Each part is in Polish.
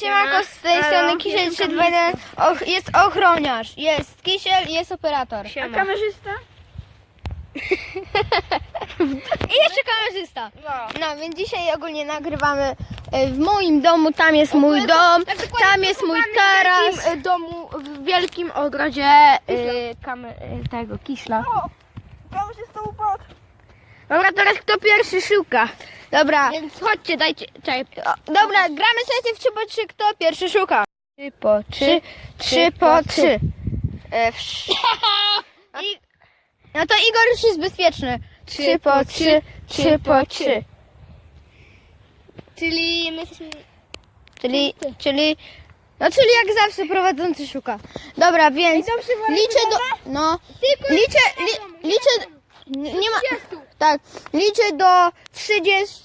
Siemanko, z tej strony Kisiel jestem 321. Och, jest ochroniarz, jest Kisiel i jest operator. A kamerzysta? I jeszcze kamerzysta. No. No, więc dzisiaj ogólnie nagrywamy e, w moim domu, tam jest mój dom, tam jest mój W taras. wielkim e, domu, w wielkim ogrodzie e, kamy, e, tego kiśla. Kamerzysta upadł. Dobra, teraz kto pierwszy szuka? Dobra, Więc chodźcie, dajcie. Czekaj. o, dobra, gramy sobie w 3 po 3, kto pierwszy szuka. 3 po 3, 3 po 3. E, no to Igor już jest bezpieczny. 3 po 3, 3 po 3. Czyli my jesteśmy. Czyli, czyli, no czyli jak zawsze prowadzący szuka. Dobra, więc liczę do, no, liczę, li, liczę, nie ma, tak, liczę do 30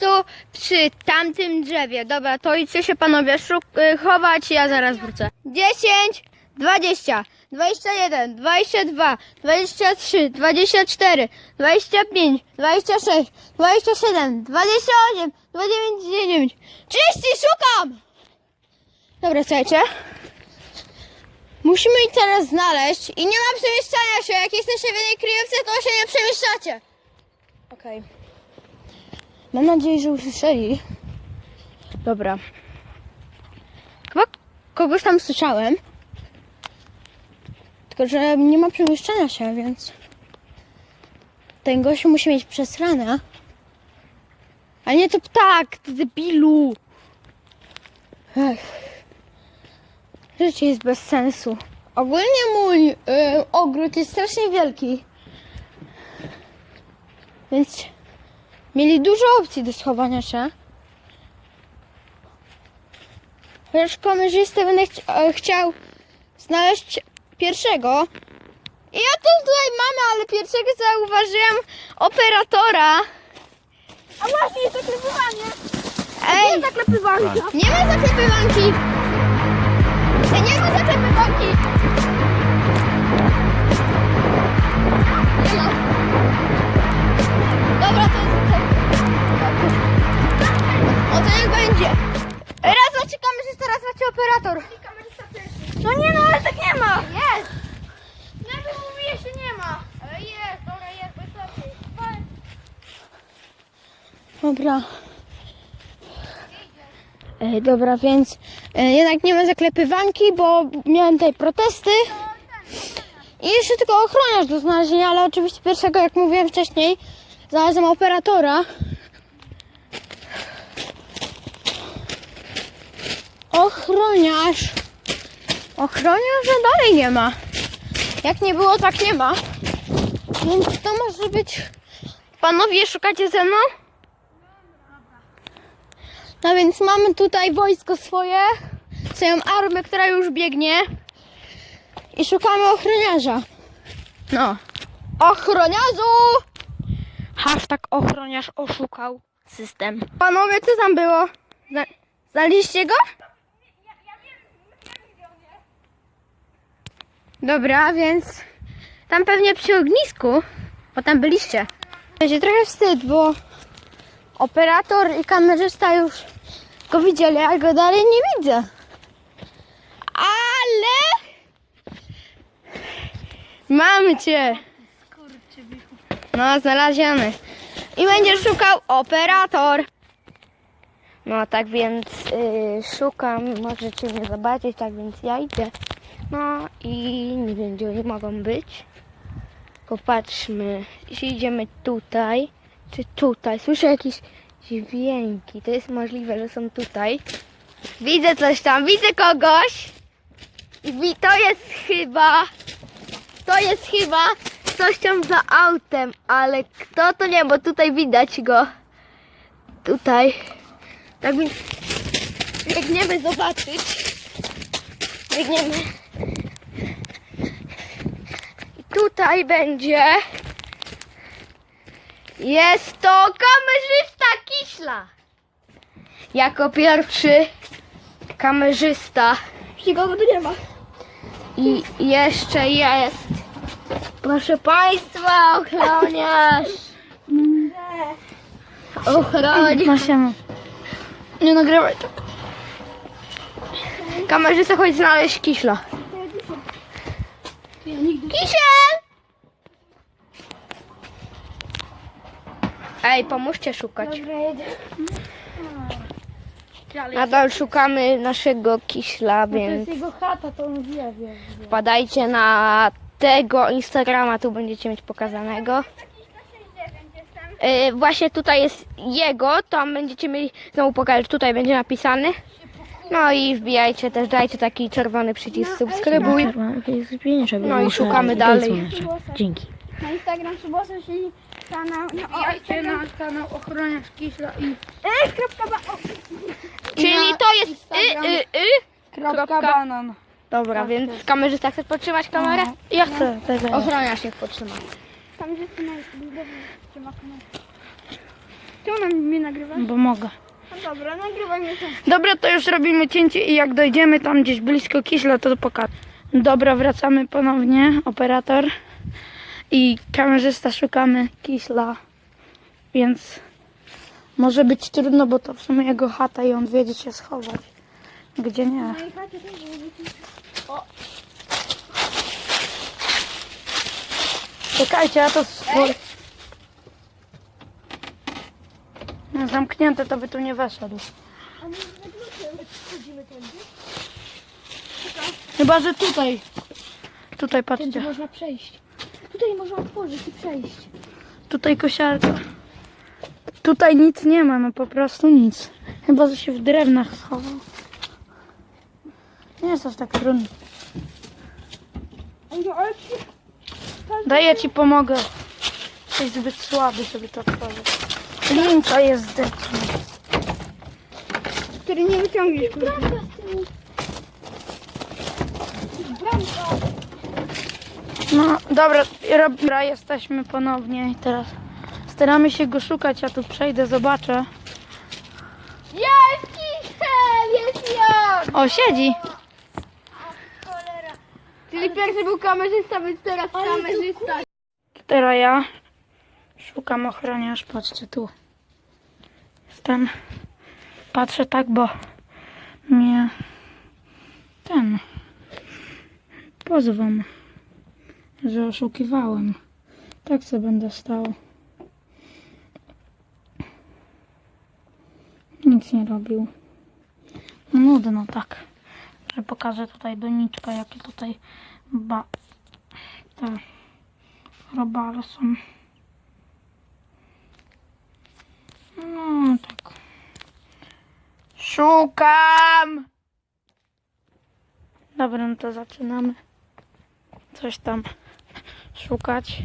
przy tamtym drzewie. Dobra, to idźcie się panowie y, chować, ja zaraz wrócę. 10, 20, 21, 22, 23, 24, 25, 26, 27, 28, 29, 30, szukam! Dobra, słuchajcie. Musimy ich teraz znaleźć i nie ma przemieszczania się. Jak jesteście w jednej kryjówce, to się nie przemieszczacie. Okej. Mam nadzieję, że usłyszeli. Dobra. Chyba kogoś tam słyszałem. Tylko, że nie ma przemieszczania się, więc... Ten gościu musi mieć przesrane. A nie to ptak, ty debilu. Ech. Życie jest bez sensu. Ogólnie mój y, ogród jest strasznie wielki. Więc mieli dużo opcji do schowania się. Chociaż kamerzystę będę chci- e, chciał znaleźć pierwszego. I ja to tutaj mamy, ale pierwszego zauważyłem operatora. A właśnie jest zaklepywanie. Ej, Zaklepywanie. nie ma zaklepywanki. Dobra, więc e, jednak nie ma zaklepywanki, bo miałem tutaj protesty. I jeszcze tylko ochroniarz do znalezienia, ale oczywiście pierwszego, jak mówiłem wcześniej, znalazłem operatora. Ochroniarz. Ochroniarza dalej nie ma. Jak nie było, tak nie ma. Więc to może być... Panowie, szukacie ze mną? No więc mamy tutaj wojsko swoje, swoją armię, która już biegnie i szukamy ochroniarza. No. Ochroniarzu! Hashtag ochroniarz oszukał system. Panowie, co tam było? Zna- Znaliście go? Dobra, więc tam pewnie przy ognisku, bo tam byliście. Będzie trochę wstyd, bo operator i kamerzysta już go widzieli, a go dalej nie widzę. Ale mamy cię. No, znaleziony. I będzie szukał operator. No, tak więc yy, szukam, możecie mnie zobaczyć, tak więc ja idę. No i nie wiem, gdzie oni mogą być. Popatrzmy, jeśli idziemy tutaj, czy tutaj, słyszę jakieś dźwięki, to jest możliwe, że są tutaj. Widzę coś tam, widzę kogoś. I to jest chyba, to jest chyba coś tam za autem, ale kto to nie, bo tutaj widać go. Tutaj. Tak więc biegniemy zobaczyć. Biegniemy. I tutaj będzie. Jest to kamerzysta Kiśla. Jako pierwszy kamerzysta. Nikogo tu nie ma. I jeszcze jest. Proszę Państwa, ochroniarz. Ochroniarz. Nie nagrywaj tak. Kamerzysta chodź znaleźć kiśla. Kisiel! Ej, pomóżcie szukać. Dobra. Nadal szukamy naszego kiśla, To jest więc jego chata, to on wie, wie, wie. wpadajcie na tego Instagrama, tu będziecie mieć pokazanego. Yy, właśnie tutaj jest jego, tam będziecie mieli, znowu pokażę, tutaj będzie napisany. No i wbijajcie też, dajcie taki czerwony przycisk subskrybuj. No i szukamy dalej. Dzięki. Na Instagram kanał... No, o, Wbijajcie na kanał Ochroniarz Kiśla i Ej, kropka ba... O, Czyli to jest y, y, y. kropka Kropka. banan. Dobra, więc kamerzysta chce podtrzymać kamerę? Ja chcę tego. Ochroniarz niech podtrzyma. tam gdzie ty na trzyma kamerę. Czemu na mnie nagrywasz? Bo mogę. No dobra, nagrywaj mnie tam. Dobra, to już robimy cięcie i jak dojdziemy tam gdzieś blisko Kiśla, to pokażę. Dobra, wracamy ponownie. Operator i kamerzysta szukamy Kiśla, więc może być trudno, bo to w sumie jego chata i on wie, gdzie się schować. Gdzie nie. Czekajcie, ja to swój... No, zamknięte, to by tu nie weszedł. Chyba, że tutaj. Tutaj patrzcie. można przejść. Tutaj można otworzyć i przejść. Tutaj kosiarka. Tutaj nic nie ma, no po prostu nic. Chyba, że się w drewnach schował. Nie jest aż tak trudno. No, ale ci... Daj, ja ci pomogę. Jesteś zbyt słaby, żeby to otworzyć. Linka jest zdechła. Który nie wyciągniesz, kurde. No dobra, dobra, jesteśmy ponownie i teraz staramy się go szukać. Ja tu przejdę, zobaczę. Jest kisiel, jest ja! O, siedzi. Czyli pierwszy był kamerzysta, więc teraz kamerzysta. Teraz ja szukam ochroniarz. Patrzcie tu. Jestem. Patrzę tak, bo mnie ten pozwą, że oszukiwałem. Tak co będę stał. Nic nie robił. No Nudno tak. Że pokażę tutaj doniczka, jakie tutaj ba te robale są. No tak. Szukam! Dobra, no to zaczynamy. Coś tam szukać.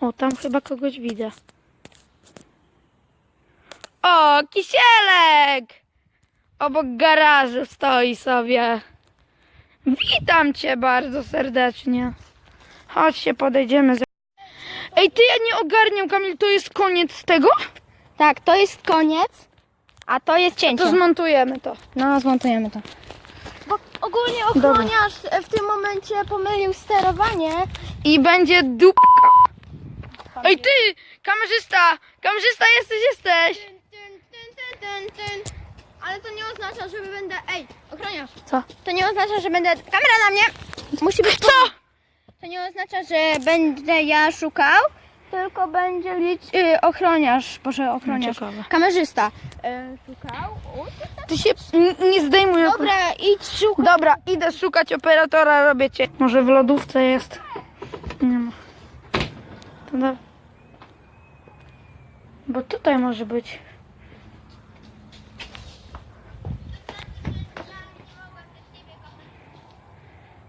O, tam chyba kogoś widzę. O, kisielek! Obok garażu stoi sobie. Witam cię bardzo serdecznie. Chodźcie, podejdziemy. za- Ej, ty ja nie ogarniam, Kamil, to jest koniec tego? Tak, to jest koniec, a to jest cięcie. To zmontujemy to. No, zmontujemy to. Bo ogólnie ochroniarz w tym momencie pomylił sterowanie. I będzie dupka. Ej, ty! Kamerzysta! Kamerzysta jesteś, jesteś! Ale to nie oznacza, że będę... Ej, ochroniarz. Co? To nie oznacza, że będę... Kamera na mnie! Musi być... Co? To nie oznacza, że będę ja szukał, tylko będzie lić... Y, ochroniarz, boże ochroniarz. ciekawe. Kamerzysta. Y, szukał. U, Ty się n- nie zdejmuj. Dobra, idź szukaj. Dobra, idę szukać operatora, robię cię. Może w lodówce jest. Nie ma. Da... Bo tutaj może być.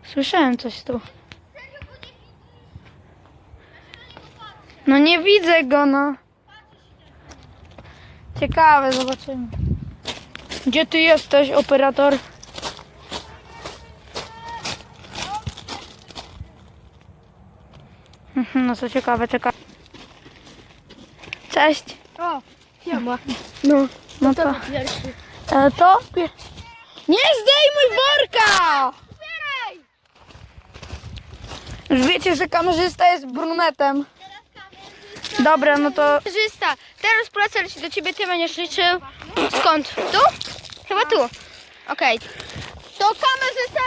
Słyszałem coś tu. No nie widzę go, no. Ciekawe, zobaczymy. Gdzie ty jesteś, operator? No co ciekawe, czekaj. Cześć. O, siema. No, no to. E, to? Nie zdejmuj worka! Już wiecie, że kamerzysta jest brunetem. Dobra, no to Kamerzysta, teraz polecę do ciebie, ty będziesz liczył. Skąd? Tu? Chyba tu. Okej. To kamerzysta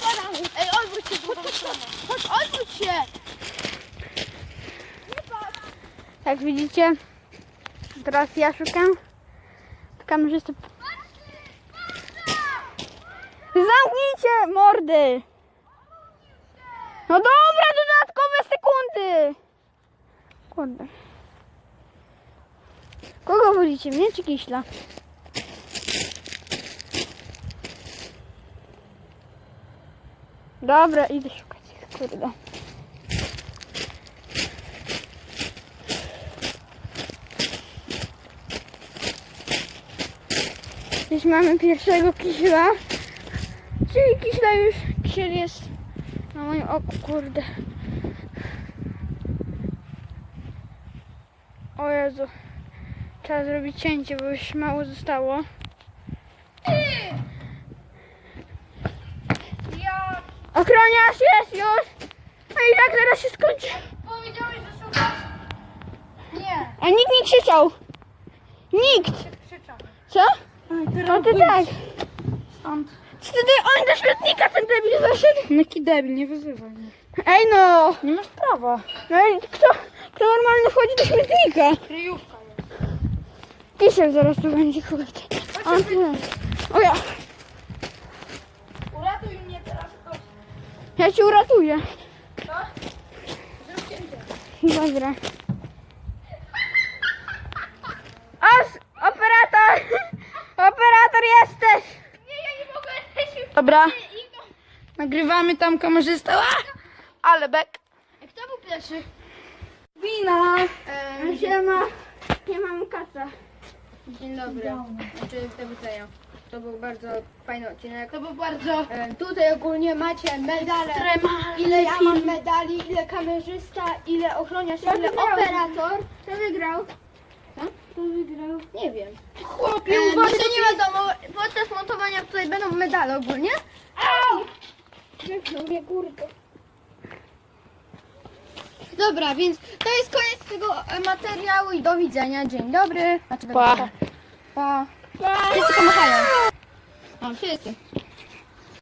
spadamy. Ej, odwróć się stronę. Chodź, odwróć się. Jak widzicie, teraz ja szukam kamerzysty. Zamknijcie mordy! No dobra, dodatkowe sekundy! Kurde. Kogo wolicie, mnie czy Kiśla? Dobra, idę szukać ich, kurde. Już mamy pierwszego kiśla. Czyli kiśla już, kisiel jest na moim oku, kurde. O Jezu. Trzeba zrobić cięcie, bo już mało zostało. Ochroniarz jest już! A i tak zaraz się skończy. Powiedziałeś, że szukasz? Nie. A nikt nie krzyczał. Nikt. Co? No ty tak. Co ty, on do śmietnika ten debil zaszedł? Jaki debil, nie wyzywaj mnie. Ej no. Nie masz prawa. No i kto, kto normalnie wchodzi do śmietnika? Kryjówka. Kisiel zaraz tu będzie, kurde. On tu. O ja. Uratuj mnie teraz. Ja ci uratuję. Dobra. Os, operator! Operator jesteś! Nie, ja nie mogę. Dobra. Nagrywamy tam kamerzysta. A! Ale bek. Kto był pierwszy? Wina. Ehm, Siema. Nie mam kaca. Dzień dobry. Znaczy, do widzenia. To był bardzo fajny odcinek. To był bardzo... E, tutaj ogólnie macie medale. Ile ja mam medali, ile kamerzysta, ile ochroniarz, ile operator. Kto wygrał? Kto wygrał? Nie wiem. Chłopie, E, jeszcze nie wiadomo, podczas montowania tutaj będą medale ogólnie. Au! Wypchnął mnie, kurde. Dobra, więc to jest koniec tego e, materiału i do widzenia. Dzień dobry. Znaczy, Pa. Pa. pa. Wszyscy pomachają. O, wszyscy.